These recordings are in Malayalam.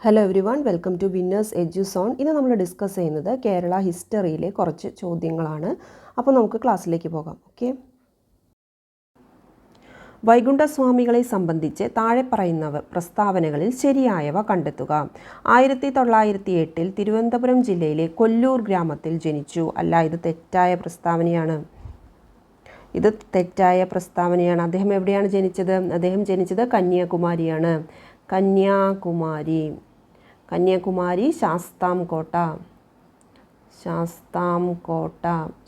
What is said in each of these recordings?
Hello everyone welcome to winners Eduzone ഇന്ന് നമ്മൾ ഡിസ്കസ് ചെയ്യുന്നത് കേരള ഹിസ്റ്ററിയിലെ കുറച്ച് ചോദ്യങ്ങളാണ്. അപ്പോൾ നമുക്ക് ക്ലാസ്സിലേക്ക് പോകാം ഓക്കെ വൈകുണ്ഠസ്വാമികളെ സംബന്ധിച്ച് താഴെ പറയുന്നവ പ്രസ്താവനകളിൽ ശരിയായവ കണ്ടെത്തുക. ആയിരത്തി തൊള്ളായിരത്തി എട്ടിൽ തിരുവനന്തപുരം ജില്ലയിലെ കൊല്ലൂർ ഗ്രാമത്തിൽ ജനിച്ചു. അല്ല ഇത് തെറ്റായ പ്രസ്താവനയാണ്. ഇത് തെറ്റായ പ്രസ്താവനയാണ്. അദ്ദേഹം എവിടെയാണ് ജനിച്ചത്? അദ്ദേഹം ജനിച്ചത് കന്യാകുമാരിയാണ്. കന്യാകുമാരി. കന്യാകുമാരി ശാസ്താം കോട്ട. ശാസ്താം കോട്ട.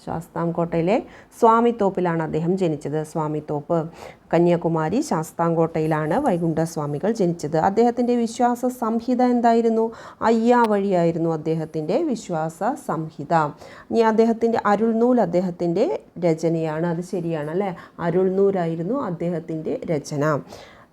ശാസ്താം കോട്ടയിലെ സ്വാമിത്തോപ്പിലാണ് അദ്ദേഹം ജനിച്ചത്. സ്വാമിത്തോപ്പ് കന്യാകുമാരി ശാസ്താംകോട്ടയിലാണ് വൈകുണ്ഠസ്വാമികൾ ജനിച്ചത്. അദ്ദേഹത്തിന്റെ വിശ്വാസ സംഹിത എന്തായിരുന്നു? അയ്യാ വഴിയായിരുന്നു അദ്ദേഹത്തിന്റെ വിശ്വാസ സംഹിത. ഇനി അദ്ദേഹത്തിന്റെ അരുൾനൂൽ അദ്ദേഹത്തിന്റെ രചനയാണ്. അത് ശരിയാണ് അല്ലേ അരുൾനൂലായിരുന്നു അദ്ദേഹത്തിന്റെ രചന.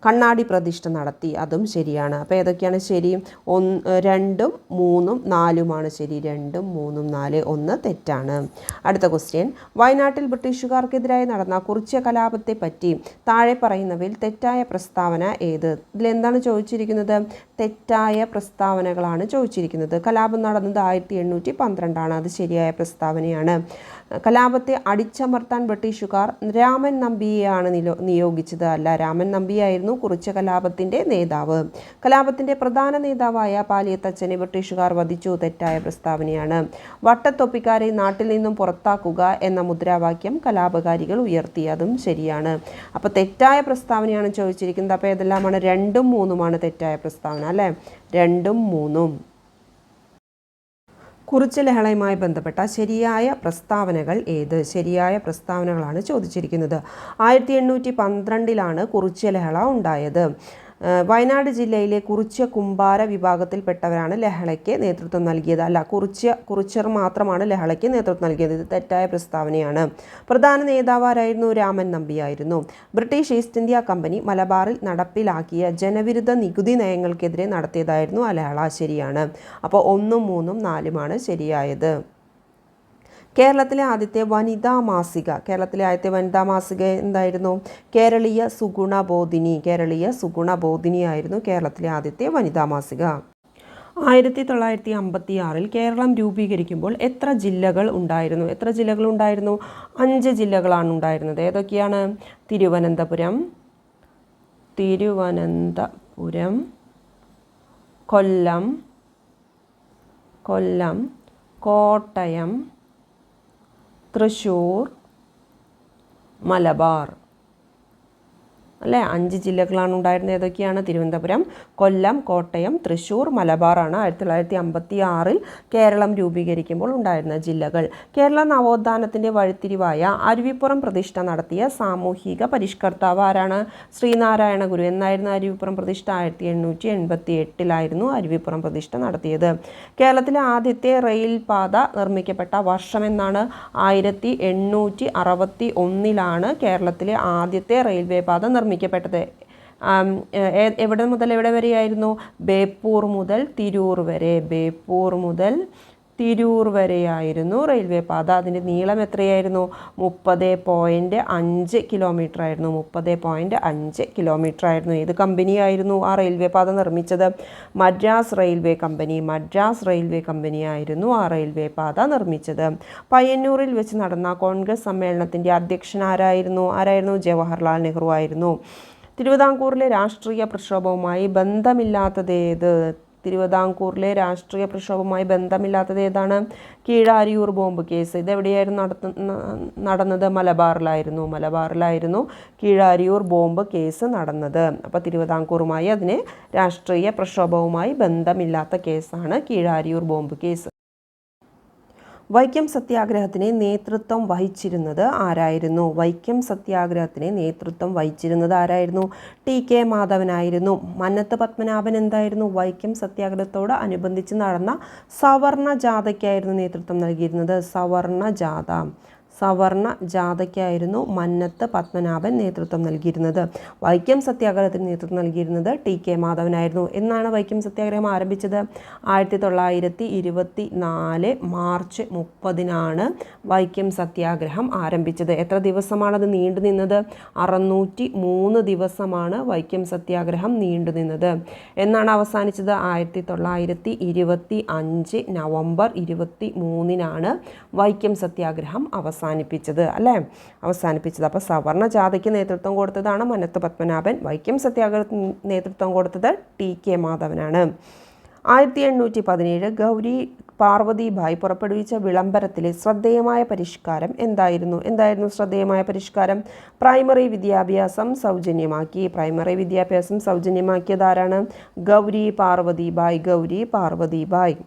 കണ്ണാടി പ്രതിഷ്ഠ നടത്തി. അതും ശരിയാണ്. അപ്പോൾ ഏതൊക്കെയാണ് ശരി? ഒന്ന് രണ്ടും മൂന്നും നാലുമാണ് ശരി. രണ്ടും മൂന്നും നാല് ഒന്ന് തെറ്റാണ്. അടുത്ത ക്വസ്റ്റ്യൻ വയനാട്ടിൽ ബ്രിട്ടീഷുകാർക്കെതിരായി നടന്ന കുറിച്യ കലാപത്തെ പറ്റി താഴെ പറയുന്നവയിൽ തെറ്റായ പ്രസ്താവന ഏത്? ഇതിലെന്താണ് ചോദിച്ചിരിക്കുന്നത്? തെറ്റായ പ്രസ്താവനകളാണ് ചോദിച്ചിരിക്കുന്നത്. കലാപം നടന്നത് ആയിരത്തി എണ്ണൂറ്റി പന്ത്രണ്ടാണ്. അത് ശരിയായ പ്രസ്താവനയാണ്. കലാപത്തെ അടിച്ചമർത്താൻ ബ്രിട്ടീഷുകാർ രാമൻ നമ്പിയെയാണ് നിലോ നിയോഗിച്ചത്. അല്ല രാമൻ നമ്പിയായിരുന്നു കുറിച്ച കലാപത്തിന്റെ നേതാവ്. കലാപത്തിന്റെ പ്രധാന നേതാവായ പാലിയത്തച്ഛനെ ബ്രിട്ടീഷുകാർ വധിച്ചു. തെറ്റായ പ്രസ്താവനയാണ്. വട്ടത്തൊപ്പിക്കാരെ നാട്ടിൽ നിന്നും പുറത്താക്കുക എന്ന മുദ്രാവാക്യം കലാപകാരികൾ ഉയർത്തി. അതും ശരിയാണ്. അപ്പോൾ തെറ്റായ പ്രസ്താവനയാണ് ചോദിച്ചിരിക്കുന്നത്. അപ്പോൾ ഏതെല്ലാമാണ്? രണ്ടും മൂന്നുമാണ് തെറ്റായ പ്രസ്താവന അല്ലേ? രണ്ടും മൂന്നും. കുറിച്ച് ലഹളയുമായി ബന്ധപ്പെട്ട ശരിയായ പ്രസ്താവനകൾ ഏത്? ശരിയായ പ്രസ്താവനകളാണ് ചോദിച്ചിരിക്കുന്നത്. ആയിരത്തി എണ്ണൂറ്റി പന്ത്രണ്ടിലാണ് കുറിച്ച് ലഹള ഉണ്ടായത്. വയനാട് ജില്ലയിലെ കുറിച്യ കുമ്പാര വിഭാഗത്തിൽപ്പെട്ടവരാണ് ലഹളയ്ക്ക് നേതൃത്വം നൽകിയത്. അല്ല കുറിച്യ കുറിച്ചർ മാത്രമാണ് ലഹളയ്ക്ക് നേതൃത്വം നൽകിയത്. ഇത് തെറ്റായ പ്രസ്താവനയാണ്. പ്രധാന നേതാവാരായിരുന്നു രാമൻ നമ്പിയായിരുന്നു. ബ്രിട്ടീഷ് ഈസ്റ്റ് ഇന്ത്യ കമ്പനി മലബാറിൽ നടപ്പിലാക്കിയ ജനവിരുദ്ധ നികുതി നയങ്ങൾക്കെതിരെ നടത്തിയതായിരുന്നു ആ ലഹള ശരിയാണ് അപ്പോൾ ഒന്നും മൂന്നും നാലുമാണ് ശരിയായത്. കേരളത്തിലെ ആദ്യത്തെ വനിതാ മാസിക. കേരളത്തിലെ ആദ്യത്തെ വനിതാ മാസിക എന്തായിരുന്നു? കേരളീയ സുഗുണ സുഗുണബോധിനി കേരളീയ സുഗുണ സുഗുണബോധിനി ആയിരുന്നു കേരളത്തിലെ ആദ്യത്തെ വനിതാ മാസിക. ആയിരത്തി തൊള്ളായിരത്തി അമ്പത്തി ആറിൽ കേരളം രൂപീകരിക്കുമ്പോൾ എത്ര ജില്ലകൾ ഉണ്ടായിരുന്നു? എത്ര ജില്ലകൾ ഉണ്ടായിരുന്നു? അഞ്ച് ജില്ലകളാണ് ഉണ്ടായിരുന്നത്. ഏതൊക്കെയാണ്? തിരുവനന്തപുരം തിരുവനന്തപുരം കൊല്ലം കൊല്ലം കോട്ടയം തൃശ്ശൂർ മലബാർ. അല്ലേ? അഞ്ച് ജില്ലകളാണ് ഉണ്ടായിരുന്നത്. ഏതൊക്കെയാണ്? തിരുവനന്തപുരം കൊല്ലം കോട്ടയം തൃശ്ശൂർ മലബാറാണ് ആയിരത്തി തൊള്ളായിരത്തി അമ്പത്തി ആറിൽ കേരളം രൂപീകരിക്കുമ്പോൾ ഉണ്ടായിരുന്ന ജില്ലകൾ. കേരള നവോത്ഥാനത്തിന്റെ വഴിത്തിരിവായ അരുവിപ്പുറം പ്രതിഷ്ഠ നടത്തിയ സാമൂഹിക പരിഷ്കർത്താവ് ആരാണ്? ശ്രീനാരായണ ഗുരു എന്നായിരുന്നു അരുവിപ്പുറം പ്രതിഷ്ഠ. ആയിരത്തി എണ്ണൂറ്റി എൺപത്തി എട്ടിലായിരുന്നു അരുവിപ്പുറം പ്രതിഷ്ഠ നടത്തിയത്. കേരളത്തിലെ ആദ്യത്തെ റെയിൽ പാത നിർമ്മിക്കപ്പെട്ട വർഷം എന്നാണ്? ആയിരത്തി എണ്ണൂറ്റി അറുപത്തി ഒന്നിലാണ് കേരളത്തിലെ ആദ്യത്തെ റെയിൽവേ പാത നിർമ്മിക്കപ്പെട്ടത് എവിടെ മുതൽ എവിടെ വരെയായിരുന്നു? ബേപ്പൂർ മുതൽ തിരൂർ വരെ. ബേപ്പൂർ മുതൽ തിരൂർ വരെയായിരുന്നു റെയിൽവേ പാത. അതിന്റെ നീളം എത്രയായിരുന്നു? മുപ്പത് പോയിന്റ് അഞ്ച് കിലോമീറ്റർ ആയിരുന്നു. മുപ്പത് പോയിന്റ് അഞ്ച് കിലോമീറ്റർ ആയിരുന്നു. ഏത് കമ്പനിയായിരുന്നു ആ റെയിൽവേ പാത നിർമ്മിച്ചത്? Madras railway company. Madras railway കമ്പനിയായിരുന്നു ആ റെയിൽവേ പാത നിർമ്മിച്ചത്. പയ്യന്നൂരിൽ വെച്ച് നടന്ന കോൺഗ്രസ് സമ്മേളനത്തിന്റെ അധ്യക്ഷൻ ആരായിരുന്നു? ആരായിരുന്നു? ജവഹർലാൽ നെഹ്റു ആയിരുന്നു. തിരുവിതാംകൂറിലെ രാഷ്ട്രീയ പ്രക്ഷോഭവുമായി ബന്ധമില്ലാത്തതേത് തിരുവിതാംകൂറിലെ രാഷ്ട്രീയ പ്രക്ഷോഭവുമായി ബന്ധമില്ലാത്തത് ഏതാണ്? Keezhariyur bomb case. ഇതെവിടെയായിരുന്നു നടത്ത നടന്നത്? മലബാറിലായിരുന്നു. മലബാറിലായിരുന്നു കീഴാരിയൂർ ബോംബ് കേസ് നടന്നത്. അപ്പോൾ തിരുവിതാംകൂറുമായി അതിന് രാഷ്ട്രീയ പ്രക്ഷോഭവുമായി ബന്ധമില്ലാത്ത കേസാണ് കീഴാരിയൂർ ബോംബ് കേസ്. വൈക്കം സത്യാഗ്രഹത്തിന് നേതൃത്വം വഹിച്ചിരുന്നത് ആരായിരുന്നു? വൈക്കം സത്യാഗ്രഹത്തിന് നേതൃത്വം വഹിച്ചിരുന്നത് ആരായിരുന്നു? ടി കെ മാധവനായിരുന്നു. മന്നത്ത് പത്മനാഭൻ എന്തായിരുന്നു? വൈക്കം സത്യാഗ്രഹത്തോട് അനുബന്ധിച്ച് നടന്ന സവർണ ജാഥയ്ക്കായിരുന്നു നേതൃത്വം നൽകിയിരുന്നത്. സവർണ ജാഥ. സവർണ ജാഥയ്ക്കായിരുന്നു മന്നത്ത് പത്മനാഭൻ നേതൃത്വം നൽകിയിരുന്നത്. വൈക്കം സത്യാഗ്രഹത്തിന് നേതൃത്വം നൽകിയിരുന്നത് ടി കെ മാധവനായിരുന്നു. എന്നാണ് വൈക്കം സത്യാഗ്രഹം ആരംഭിച്ചത്? ആയിരത്തി തൊള്ളായിരത്തി ഇരുപത്തി നാല് മാർച്ച് മുപ്പതിനാണ് വൈക്കം സത്യാഗ്രഹം ആരംഭിച്ചത്. എത്ര ദിവസമാണത് നീണ്ടു നിന്നത്? അറുന്നൂറ്റി മൂന്ന് ദിവസമാണ് വൈക്കം സത്യാഗ്രഹം നീണ്ടു നിന്നത്. എന്നാണ് അവസാനിച്ചത്? ആയിരത്തി തൊള്ളായിരത്തി ഇരുപത്തി അഞ്ച് നവംബർ ഇരുപത്തി മൂന്നിനാണ് വൈക്കം സത്യാഗ്രഹം അവസാനിപ്പിച്ചത് അല്ലേ? അവസാനിപ്പിച്ചത്. അപ്പോൾ സവർണ ജാഥയ്ക്ക് നേതൃത്വം കൊടുത്തതാണ് മനത്ത് പത്മനാഭൻ. വൈക്കം സത്യാഗ്രഹത്തിന് നേതൃത്വം കൊടുത്തത് ടി കെ മാധവനാണ്. ആയിരത്തി എണ്ണൂറ്റി പതിനേഴ് ഗൗരി പാർവതിഭായ് പുറപ്പെടുവിച്ച വിളംബരത്തിലെ ശ്രദ്ധേയമായ പരിഷ്കാരം എന്തായിരുന്നു? എന്തായിരുന്നു ശ്രദ്ധേയമായ പരിഷ്കാരം? പ്രൈമറി വിദ്യാഭ്യാസം സൗജന്യമാക്കി. പ്രൈമറി വിദ്യാഭ്യാസം സൗജന്യമാക്കിയതാരാണ് ഗൗരി പാർവതിഭായ് ഗൗരി പാർവതിഭായ്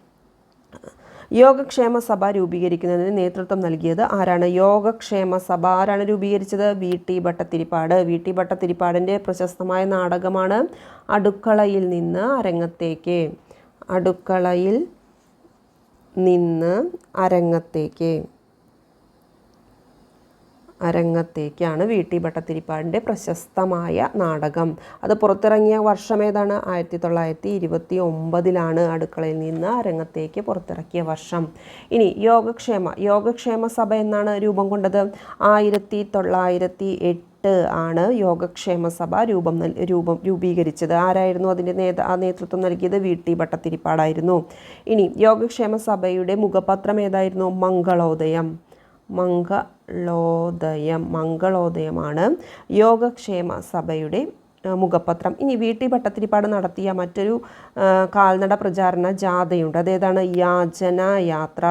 യോഗക്ഷേമ സഭ രൂപീകരിക്കുന്നതിന് നേതൃത്വം നൽകിയത് ആരാണ്? യോഗക്ഷേമ സഭ ആരാണ് രൂപീകരിച്ചത്? V. T. Bhattathiripad V. T. ഭട്ടത്തിരിപ്പാടിന്റെ പ്രശസ്തമായ നാടകമാണ് അടുക്കളയിൽ നിന്ന് അരങ്ങത്തേക്ക്. അടുക്കളയിൽ നിന്ന് അരങ്ങത്തേക്ക്. അരങ്ങത്തേക്കാണ് വി ടി ഭട്ടത്തിരിപ്പാടിന്റെ പ്രശസ്തമായ നാടകം. അത് പുറത്തിറങ്ങിയ വർഷം ഏതാണ്? ആയിരത്തി തൊള്ളായിരത്തി ഇരുപത്തി ഒമ്പതിലാണ് അടുക്കളയിൽ നിന്ന് അരങ്ങത്തേക്ക് പുറത്തിറക്കിയ വർഷം. ഇനി യോഗക്ഷേമ യോഗക്ഷേമ സഭ എന്നാണ് രൂപം കൊണ്ടത്? ആയിരത്തി തൊള്ളായിരത്തി എട്ട് ആണ് യോഗക്ഷേമ സഭ രൂപം രൂപം രൂപീകരിച്ചത്. ആരായിരുന്നു അതിന്റെ നേത ആ നേതൃത്വം നൽകിയത്? വി ടി ഭട്ടത്തിരിപ്പാടായിരുന്നു ഇനി യോഗക്ഷേമ സഭയുടെ മുഖപത്രം ഏതായിരുന്നു? മംഗളോദയം. മംഗളോദയം മംഗളോദയമാണ്. യോഗക്ഷേമ സഭയുടെ മുഖപത്രം. ഇനി വീട്ടി ഭട്ടത്തിരിപ്പാട് നടത്തിയ മറ്റൊരു കാൽനട പ്രചാരണ ജാഥയുണ്ട്. അതേതാണ് യാചന യാത്ര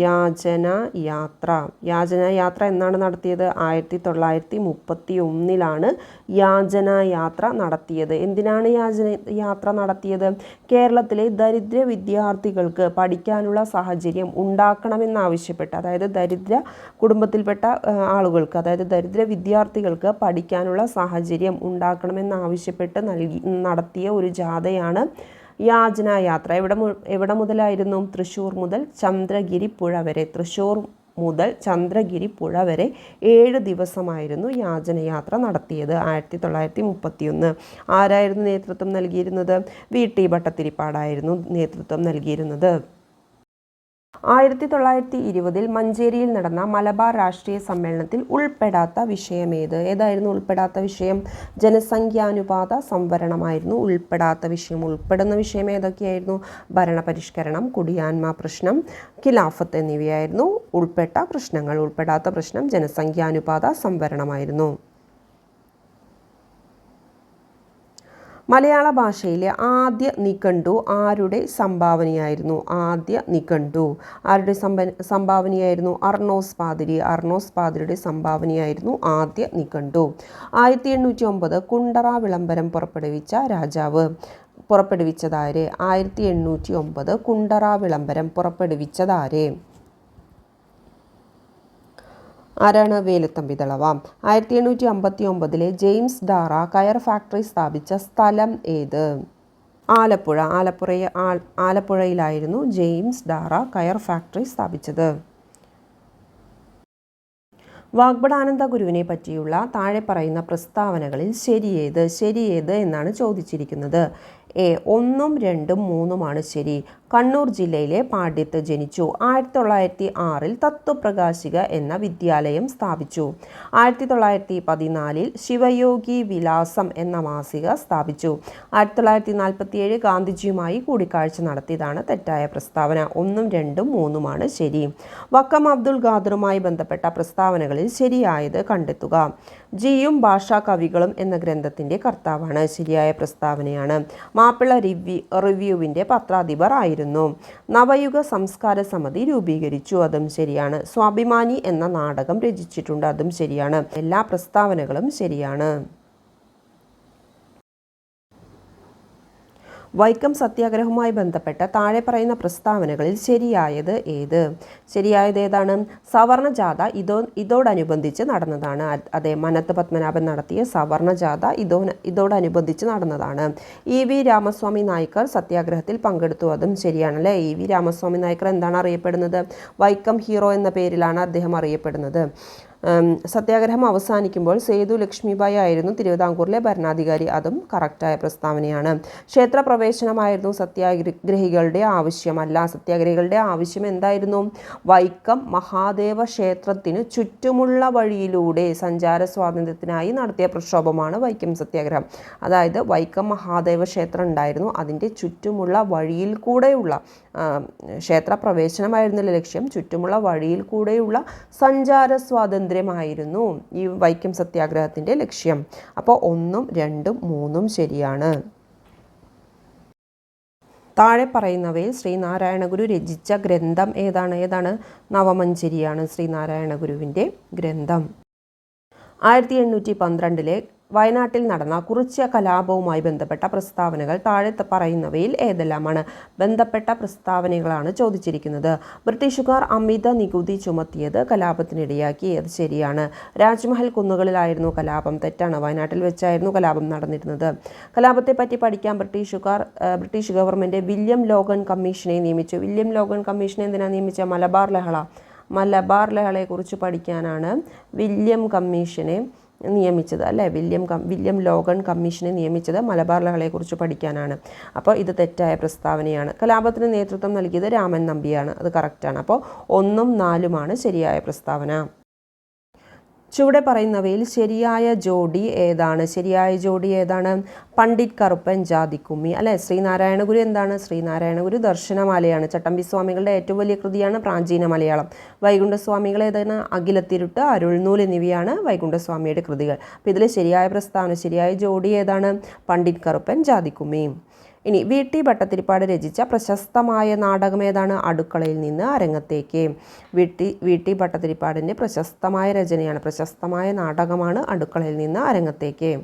യാചന യാത്ര. യാചന യാത്ര എന്നാണ് നടത്തിയത്? ആയിരത്തി തൊള്ളായിരത്തി മുപ്പത്തി ഒന്നിലാണ് യാചന യാത്ര നടത്തിയത്. എന്തിനാണ് യാചന യാത്ര നടത്തിയത്? കേരളത്തിലെ ദരിദ്ര വിദ്യാർത്ഥികൾക്ക് പഠിക്കാനുള്ള സാഹചര്യം ഉണ്ടാക്കണമെന്നാവശ്യപ്പെട്ട് അതായത് ദരിദ്ര കുടുംബത്തിൽപ്പെട്ട ആളുകൾക്ക് അതായത് ദരിദ്ര വിദ്യാർത്ഥികൾക്ക് പഠിക്കാനുള്ള സാഹചര്യം ഉണ്ടാക്കണമെന്നാവശ്യപ്പെട്ട് നൽകി നടത്തിയ ഒരു ജാഥയാണ് യാത്ര. എവിടെ എവിടെ മുതലായിരുന്നു? തൃശ്ശൂർ മുതൽ ചന്ദ്രഗിരി പുഴ വരെ. തൃശ്ശൂർ മുതൽ ചന്ദ്രഗിരി പുഴ വരെ ഏഴ് ദിവസമായിരുന്നു യാചനയാത്ര നടത്തിയത് ആയിരത്തി തൊള്ളായിരത്തി മുപ്പത്തിയൊന്ന് ആരായിരുന്നു നേതൃത്വം നൽകിയിരുന്നത്? വി ടി ഭട്ടത്തിരിപ്പാടായിരുന്നു നേതൃത്വം നൽകിയിരുന്നത്. ആയിരത്തി തൊള്ളായിരത്തി ഇരുപതിൽ മഞ്ചേരിയിൽ നടന്ന മലബാർ രാഷ്ട്രീയ സമ്മേളനത്തിൽ ഉൾപ്പെടാത്ത വിഷയമേത്? ഏതായിരുന്നു ഉൾപ്പെടാത്ത വിഷയം? ജനസംഖ്യാനുപാത സംവരണമായിരുന്നു. ഉൾപ്പെടാത്ത വിഷയം ഉൾപ്പെടുന്ന വിഷയം ഏതൊക്കെയായിരുന്നു? ഭരണപരിഷ്കരണം കുടിയാന്മ പ്രശ്നം ഖിലാഫത്ത് എന്നിവയായിരുന്നു. ഉൾപ്പെട്ട പ്രശ്നങ്ങൾ ഉൾപ്പെടാത്ത പ്രശ്നം ജനസംഖ്യാനുപാത സംവരണമായിരുന്നു. മലയാള ഭാഷയിലെ ആദ്യ നിഘണ്ടു ആരുടെ സംഭാവനയായിരുന്നു? ആദ്യ നിഘണ്ടു ആരുടെ സംഭ സംഭാവനയായിരുന്നു? അർണോസ് പാതിരി അർണോസ് പാതിരിയുടെ സംഭാവനയായിരുന്നു ആദ്യ നിഘണ്ടു. ആയിരത്തി എണ്ണൂറ്റി ഒമ്പത് കുണ്ടറ വിളംബരം പുറപ്പെടുവിച്ച രാജാവ് പുറപ്പെടുവിച്ചതാരെ? ആയിരത്തി എണ്ണൂറ്റി ഒമ്പത് കുണ്ടറ വിളംബരം പുറപ്പെടുവിച്ചതാര്? ആരാണ് വേലുത്തമ്പി ദളവ? ആയിരത്തി എണ്ണൂറ്റി അമ്പത്തി ഒമ്പതിലെ ജെയിംസ് ഡാറ കയർ ഫാക്ടറി സ്ഥാപിച്ച സ്ഥലം ഏത്? ആലപ്പുഴ. ആലപ്പുഴയെ ആലപ്പുഴയിലായിരുന്നു ജെയിംസ് ഡാറ കയർ ഫാക്ടറി സ്ഥാപിച്ചത്. വാഗ്ബടാനന്ദ ഗുരുവിനെ പറ്റിയുള്ള താഴെ പറയുന്ന പ്രസ്താവനകളിൽ ശരിയേത് ശരിയേത് എന്നാണ് ചോദിച്ചിരിക്കുന്നത്. എ ഒന്നും രണ്ടും മൂന്നുമാണ് ശരി. കണ്ണൂർ ജില്ലയിലെ പാണ്ഡ്യത്ത് ജനിച്ചു. ആയിരത്തി തൊള്ളായിരത്തി ആറിൽ തത്വപ്രകാശിക എന്ന വിദ്യാലയം സ്ഥാപിച്ചു. ആയിരത്തി തൊള്ളായിരത്തി പതിനാലിൽ ശിവയോഗി വിലാസം എന്ന മാസിക സ്ഥാപിച്ചു. ആയിരത്തി തൊള്ളായിരത്തി നാൽപ്പത്തി ഏഴ് ഗാന്ധിജിയുമായി കൂടിക്കാഴ്ച നടത്തിയതാണ് തെറ്റായ പ്രസ്താവന. ഒന്നും രണ്ടും മൂന്നുമാണ് ശരി. വക്കം അബ്ദുൾ ഖാദറുമായി ബന്ധപ്പെട്ട പ്രസ്താവനകളിൽ ശരിയായത് കണ്ടെത്തുക. ജിയും ഭാഷാ കവികളും എന്ന ഗ്രന്ഥത്തിന്റെ കർത്താവാണ്. ശരിയായ പ്രസ്താവനയാണ്. മാപ്പിള റിവ്യൂ റിവ്യൂവിന്റെ പത്രാധിപർ ആയിരുന്നു നവയുഗ സംസ്കാര സമിതി രൂപീകരിച്ചു. അതും ശരിയാണ്. സ്വാഭിമാനി എന്ന നാടകം രചിച്ചിട്ടുണ്ട്. അതും ശരിയാണ്. എല്ലാ പ്രസ്താവനകളും ശരിയാണ്. വൈക്കം സത്യാഗ്രഹവുമായി ബന്ധപ്പെട്ട താഴെ പറയുന്ന പ്രസ്താവനകളിൽ ശരിയായത് ഏത്? ശരിയായത് ഏതാണ്? സവർണ ജാഥ ഇതോ ഇതോടനുബന്ധിച്ച് നടന്നതാണ്. അതെ മനത്ത് പത്മനാഭൻ നടത്തിയ സവർണ ജാഥ ഇതോ ഇതോടനുബന്ധിച്ച് നടന്നതാണ്. ഇ വി രാമസ്വാമി നായ്ക്കർ സത്യാഗ്രഹത്തിൽ പങ്കെടുത്തു. അതും ശരിയാണല്ലേ? ഇ വി രാമസ്വാമി നായ്ക്കർ എന്താണ് അറിയപ്പെടുന്നത്? വൈക്കം ഹീറോ എന്ന പേരിലാണ് അദ്ദേഹം അറിയപ്പെടുന്നത്. സത്യാഗ്രഹം അവസാനിക്കുമ്പോൾ സേതു ലക്ഷ്മിബായി ആയിരുന്നു തിരുവിതാംകൂറിലെ ഭരണാധികാരി. അതും കറക്റ്റായ പ്രസ്താവനയാണ്. ക്ഷേത്ര പ്രവേശനമായിരുന്നു സത്യാഗ്രഹികളുടെ ആവശ്യമല്ല. സത്യാഗ്രഹികളുടെ ആവശ്യം എന്തായിരുന്നു? വൈക്കം മഹാദേവ ക്ഷേത്രത്തിന് ചുറ്റുമുള്ള വഴിയിലൂടെ സഞ്ചാര സ്വാതന്ത്ര്യത്തിനായി നടത്തിയ പ്രക്ഷോഭമാണ് വൈക്കം സത്യാഗ്രഹം. അതായത് വൈക്കം മഹാദേവ ക്ഷേത്രം ഉണ്ടായിരുന്നു. അതിന്റെ ചുറ്റുമുള്ള വഴിയിൽ കൂടെയുള്ള ആ, ക്ഷേത്ര പ്രവേശനമായിരുന്നില്ല ലക്ഷ്യം. ചുറ്റുമുള്ള വഴിയിൽ കൂടെയുള്ള സഞ്ചാര സ്വാതന്ത്ര്യമായിരുന്നു. ഈ വൈക്കം സത്യാഗ്രഹത്തിന്റെ ലക്ഷ്യം. അപ്പോൾ ഒന്നും രണ്ടും മൂന്നും ശരിയാണ്. താഴെ പറയുന്നവയിൽ ശ്രീനാരായണ ഗുരു രചിച്ച ഗ്രന്ഥം ഏതാണ്? ഏതാണ്? നവമഞ്ചരിയാണ് ശ്രീനാരായണ ഗുരുവിന്റെ ഗ്രന്ഥം. ആയിരത്തി എണ്ണൂറ്റി പന്ത്രണ്ടിലെ വയനാട്ടിൽ നടന്ന കുറിച്യ കലാപവുമായി ബന്ധപ്പെട്ട പ്രസ്താവനകൾ താഴെ പറയുന്നവയിൽ ഏതെല്ലാമാണ്? ബന്ധപ്പെട്ട പ്രസ്താവനകളാണ് ചോദിച്ചിരിക്കുന്നത്. ബ്രിട്ടീഷുകാർ അമിത നികുതി ചുമത്തിയത് കലാപത്തിനിടയാക്കി. അത് ശരിയാണ്. രാജ്മഹൽ കുന്നുകളിലായിരുന്നു കലാപം. തെറ്റാണ്. വയനാട്ടിൽ വെച്ചായിരുന്നു കലാപം നടന്നിരുന്നത്. കലാപത്തെ പറ്റി പഠിക്കാൻ ബ്രിട്ടീഷുകാർ ബ്രിട്ടീഷ് ഗവൺമെന്റ് വില്യം ലോഗൻ കമ്മീഷനെ നിയമിച്ചു. വില്യം ലോഗൻ കമ്മീഷനെ എന്തിനാ നിയമിച്ച? മലബാർ ലഹള. മലബാർ ലഹളയെക്കുറിച്ച് പഠിക്കാനാണ് വില്യം കമ്മീഷനെ നിയമിച്ചത് അല്ലേ? വില്യം വില്യം ലോഗൺ കമ്മീഷനെ നിയമിച്ചത് മലബാർ ലഹളയെക്കുറിച്ച് പഠിക്കാനാണ്. അപ്പോൾ ഇത് തെറ്റായ പ്രസ്താവനയാണ്. കലാപത്തിന് നേതൃത്വം നൽകിയത് രാമൻ നമ്പിയാണ്. അത് കറക്റ്റാണ് അപ്പോൾ ഒന്നും നാലുമാണ് ശരിയായ പ്രസ്താവന. ചുവടെ പറയുന്നവയിൽ ശരിയായ ജോഡി ഏതാണ്? ശരിയായ ജോഡി ഏതാണ്? പണ്ഡിറ്റ് കറുപ്പൻ ജാതിക്കുമ്മി. അല്ലേ? ശ്രീനാരായണ ഗുരു എന്താണ്? ശ്രീനാരായണ ഗുരു ദർശനമാലയാണ്. ചട്ടമ്പി സ്വാമികളുടെ ഏറ്റവും വലിയ കൃതിയാണ് പ്രാചീന മലയാളം. വൈകുണ്ഠസ്വാമികൾ ഏതാണ്? അഖിലത്തിരുട്ട് അരുൾനൂൽ എന്നിവയാണ് വൈകുണ്ഠസ്വാമിയുടെ കൃതികൾ. അപ്പോൾ ഇതിൽ ശരിയായ പ്രസ്താവന ശരിയായ ജോഡി ഏതാണ്? പണ്ഡിറ്റ് കറുപ്പൻ ജാതിക്കുമ്മി. ഇനി വി ടി ഭട്ടത്തിരിപ്പാട് രചിച്ച പ്രശസ്തമായ നാടകം ഏതാണ്? അടുക്കളയിൽ നിന്ന് അരങ്ങത്തേക്ക്. വി ടി വി ടി ഭട്ടത്തിരിപ്പാടിന്റെ പ്രശസ്തമായ രചനയാണ്. പ്രശസ്തമായ നാടകമാണ് അടുക്കളയിൽ നിന്ന് അരങ്ങത്തേക്ക്.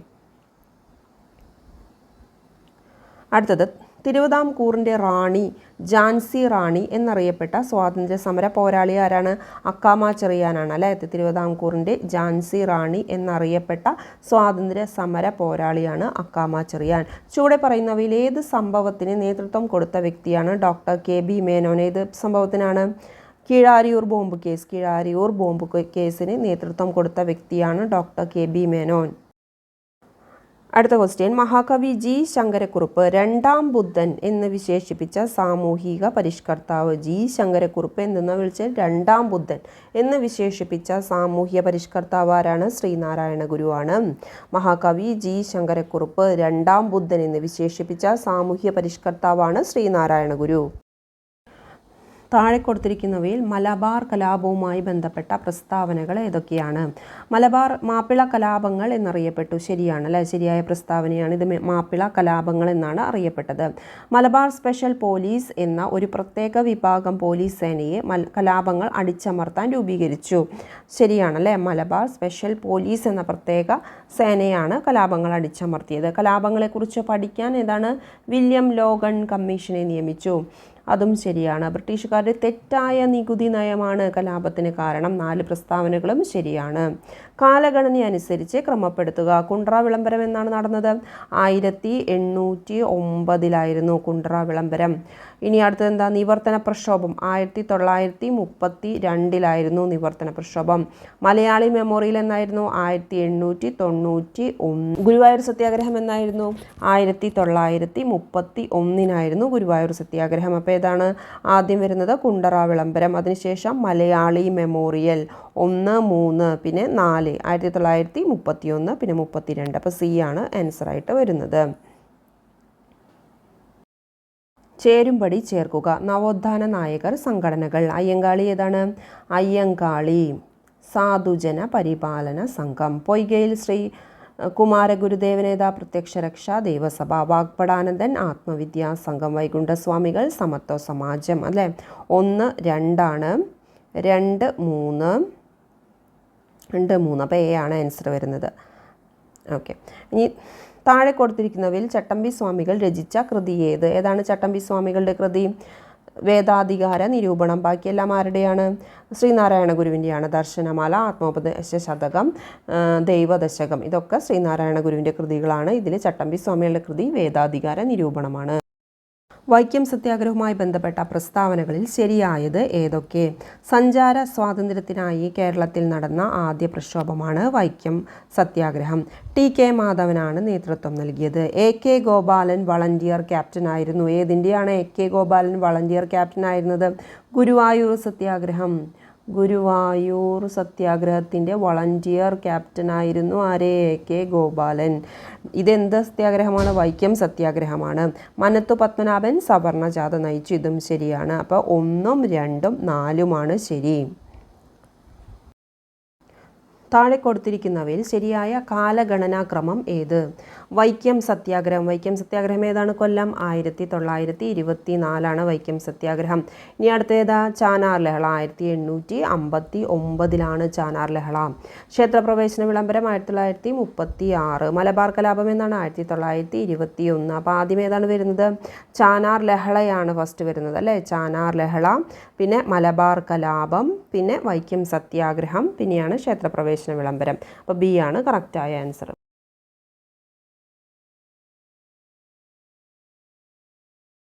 അടുത്തത് തിരുവിതാംകൂറിന്റെ റാണി ജാൻസി റാണി എന്നറിയപ്പെട്ട സ്വാതന്ത്ര്യ സമര പോരാളി ആരാണ്? അക്കാമ ചെറിയാനാണ് അല്ലേ? തിരുവിതാംകൂറിന്റെ ജാൻസി റാണി എന്നറിയപ്പെട്ട സ്വാതന്ത്ര്യ സമര പോരാളിയാണ് അക്കാമ ചെറിയാൻ. ചൂടെ പറയുന്നവയിൽ ഏത് സംഭവത്തിന് നേതൃത്വം കൊടുത്ത വ്യക്തിയാണ് ഡോക്ടർ കെ ബി മേനോൻ? ഏത് സംഭവത്തിനാണ്? Keezhariyur bomb case. Keezhariyur bomb കേസിന് നേതൃത്വം കൊടുത്ത വ്യക്തിയാണ് ഡോക്ടർ കെ ബി മേനോൻ. അടുത്ത ക്വസ്റ്റ്യൻ മഹാകവി ജി ശങ്കരക്കുറുപ്പ് രണ്ടാം ബുദ്ധൻ എന്ന് വിശേഷിപ്പിച്ച സാമൂഹിക പരിഷ്കർത്താവ് ജി ശങ്കരക്കുറുപ്പ് എന്തെന്ന് വിളിച്ച്? രണ്ടാം ബുദ്ധൻ എന്ന് വിശേഷിപ്പിച്ച സാമൂഹ്യ പരിഷ്കർത്താവ് ആരാണ്? ശ്രീനാരായണ ഗുരുവാണ്. മഹാകവി ജി ശങ്കരക്കുറുപ്പ് രണ്ടാം ബുദ്ധൻ എന്ന് വിശേഷിപ്പിച്ച സാമൂഹ്യ പരിഷ്കർത്താവാണ് ശ്രീനാരായണ ഗുരു. താഴെ കൊടുത്തിരിക്കുന്നവയിൽ മലബാർ കലാപവുമായി ബന്ധപ്പെട്ട പ്രസ്താവനകൾ ഏതൊക്കെയാണ്? മലബാർ മാപ്പിള കലാപങ്ങൾ എന്നറിയപ്പെട്ടു. ശരിയാണ് അല്ലേ? ശരിയായ പ്രസ്താവനയാണ് ഇത്. മാപ്പിള കലാപങ്ങൾ എന്നാണ് അറിയപ്പെട്ടത്. മലബാർ സ്പെഷ്യൽ പോലീസ് എന്ന ഒരു പ്രത്യേക വിഭാഗം പോലീസ് സേനയെ കലാപങ്ങൾ അടിച്ചമർത്താൻ രൂപീകരിച്ചു. ശരിയാണല്ലേ മലബാർ സ്പെഷ്യൽ പോലീസ് എന്ന പ്രത്യേക സേനയാണ് കലാപങ്ങൾ അടിച്ചമർത്തിയത്. കലാപങ്ങളെക്കുറിച്ച് പഠിക്കാൻ ഏതാണ്? വില്യം ലോഗൺ കമ്മീഷനെ നിയമിച്ചു. അതും ശരിയാണ്. ബ്രിട്ടീഷുകാരുടെ തെറ്റായ നികുതി നയമാണ് കലാപത്തിന് കാരണം. നാല് പ്രസ്താവനകളും ശരിയാണ്. കാലഗണന അനുസരിച്ച് ക്രമപ്പെടുത്തുക. കുണ്ട്ര വിളംബരം എന്നാണ് നടന്നത്. ആയിരത്തി എണ്ണൂറ്റി ഒമ്പതിലായിരുന്നു കുണ്ട്ര വിളംബരം. ഇനി അടുത്തത് എന്താ? നിവർത്തന പ്രക്ഷോഭം. ആയിരത്തി തൊള്ളായിരത്തി മുപ്പത്തി രണ്ടിലായിരുന്നു നിവർത്തന പ്രക്ഷോഭം. മലയാളി മെമ്മോറിയൽ എന്നായിരുന്നു ആയിരത്തി എണ്ണൂറ്റി തൊണ്ണൂറ്റി ഒന്ന്. ഗുരുവായൂർ സത്യാഗ്രഹം എന്നായിരുന്നു ആയിരത്തി തൊള്ളായിരത്തി മുപ്പത്തി ഒന്നിനായിരുന്നു ഗുരുവായൂർ സത്യാഗ്രഹം. അപ്പോൾ ഏതാണ്? ആദ്യം വരുന്നത് കുണ്ടറ വിളംബരം. അതിനുശേഷം മലയാളി മെമ്മോറിയൽ. ഒന്ന് മൂന്ന് പിന്നെ നാല് ആയിരത്തി തൊള്ളായിരത്തി മുപ്പത്തി ഒന്ന് പിന്നെ മുപ്പത്തി രണ്ട് അപ്പോൾ സി ആണ് ആൻസറായിട്ട് വരുന്നത്. ചേരുംപടി ചേർക്കുക. നവോത്ഥാന നായകർ സംഘടനകൾ. അയ്യങ്കാളി ഏതാണ്? അയ്യങ്കാളി. സാധുജന പരിപാലന സംഘം. പൊയ്കയിൽ ശ്രീ കുമാരഗുരുദേവനേതാ പ്രത്യക്ഷ രക്ഷാ ദേവസഭ. വാഗ്പടാനന്ദൻ ആത്മവിദ്യാ സംഘം. വൈകുണ്ഠസ്വാമികൾ സമത്വ സമാജം. അല്ലേ? ഒന്ന് രണ്ടാണ്. രണ്ട് മൂന്ന്. രണ്ട് മൂന്ന്. അപ്പോൾ എ ആണ് ആൻസർ വരുന്നത്. ഓക്കെ ഇനി താഴെ കൊടുത്തിരിക്കുന്നവയിൽ ചട്ടമ്പി സ്വാമികൾ രചിച്ച കൃതി ഏത്? ഏതാണ് ചട്ടമ്പി സ്വാമികളുടെ കൃതി? വേദാധികാര നിരൂപണം ബാക്കിയെല്ലാം ആരുടെയാണ്? ശ്രീനാരായണ ഗുരുവിന്റെയാണ്. ദർശനമാല ആത്മോപദേശ ശതകം ദൈവദശകം. ഇതൊക്കെ ശ്രീനാരായണ ഗുരുവിന്റെ കൃതികളാണ്. ഇതിൽ ചട്ടമ്പി സ്വാമികളുടെ കൃതി വേദാധികാര നിരൂപണമാണ്. വൈക്കം സത്യാഗ്രഹവുമായി ബന്ധപ്പെട്ട പ്രസ്താവനകളിൽ ശരിയായത് ഏതൊക്കെ? സഞ്ചാര സ്വാതന്ത്ര്യത്തിനായി കേരളത്തിൽ നടന്ന ആദ്യ പ്രക്ഷോഭമാണ് വൈക്കം സത്യാഗ്രഹം. ടി കെ മാധവനാണ് നേതൃത്വം നൽകിയത്. എ കെ ഗോപാലൻ വളണ്ടിയർ ക്യാപ്റ്റനായിരുന്നു. ഏതിന്റെയാണ് എ കെ ഗോപാലൻ വളണ്ടിയർ ക്യാപ്റ്റനായിരുന്നത്? ഗുരുവായൂർ സത്യാഗ്രഹം. ഗുരുവായൂർ സത്യാഗ്രഹത്തിന്റെ വളണ്ടിയർ ക്യാപ്റ്റനായിരുന്നു ആരെ? A K. ഗോപാലൻ. ഇതെന്ത് സത്യാഗ്രഹമാണ്? വൈക്കം സത്യാഗ്രഹമാണ്. മനത്തു പത്മനാഭൻ സവർണജാഥ നയിച്ചു. ഇതും ശരിയാണ്. അപ്പോൾ ഒന്നും രണ്ടും നാലുമാണ് ശരി. താഴെ കൊടുത്തിരിക്കുന്നവയിൽ ശരിയായ കാലഗണനാക്രമം ഏത്? വൈക്കം സത്യാഗ്രഹം. വൈക്കം സത്യാഗ്രഹം ഏതാണ്? കൊല്ലം ആയിരത്തി തൊള്ളായിരത്തി ഇരുപത്തി നാലാണ് വൈക്കം സത്യാഗ്രഹം. ഇനി അടുത്തേതാ ചാനാർ ലഹള. ആയിരത്തി എണ്ണൂറ്റി അമ്പത്തി ഒമ്പതിലാണ് ചാനാർ ലഹള. ക്ഷേത്രപ്രവേശന വിളംബരം ആയിരത്തി തൊള്ളായിരത്തി മുപ്പത്തി ആറ് മലബാർ കലാപം എന്നാണ് ആയിരത്തി തൊള്ളായിരത്തി ഇരുപത്തി ഒന്ന് അപ്പോൾ ആദ്യം ഏതാണ് വരുന്നത്? ചാനാർ ലഹളയാണ് ഫസ്റ്റ് വരുന്നത് അല്ലേ? ചാനാർ ലഹള പിന്നെ മലബാർ കലാപം പിന്നെ വൈക്കം സത്യാഗ്രഹം പിന്നെയാണ് ക്ഷേത്രപ്രവേശന വിളംബരം. അപ്പോൾ ബി ആണ് കറക്റ്റായ ആൻസർ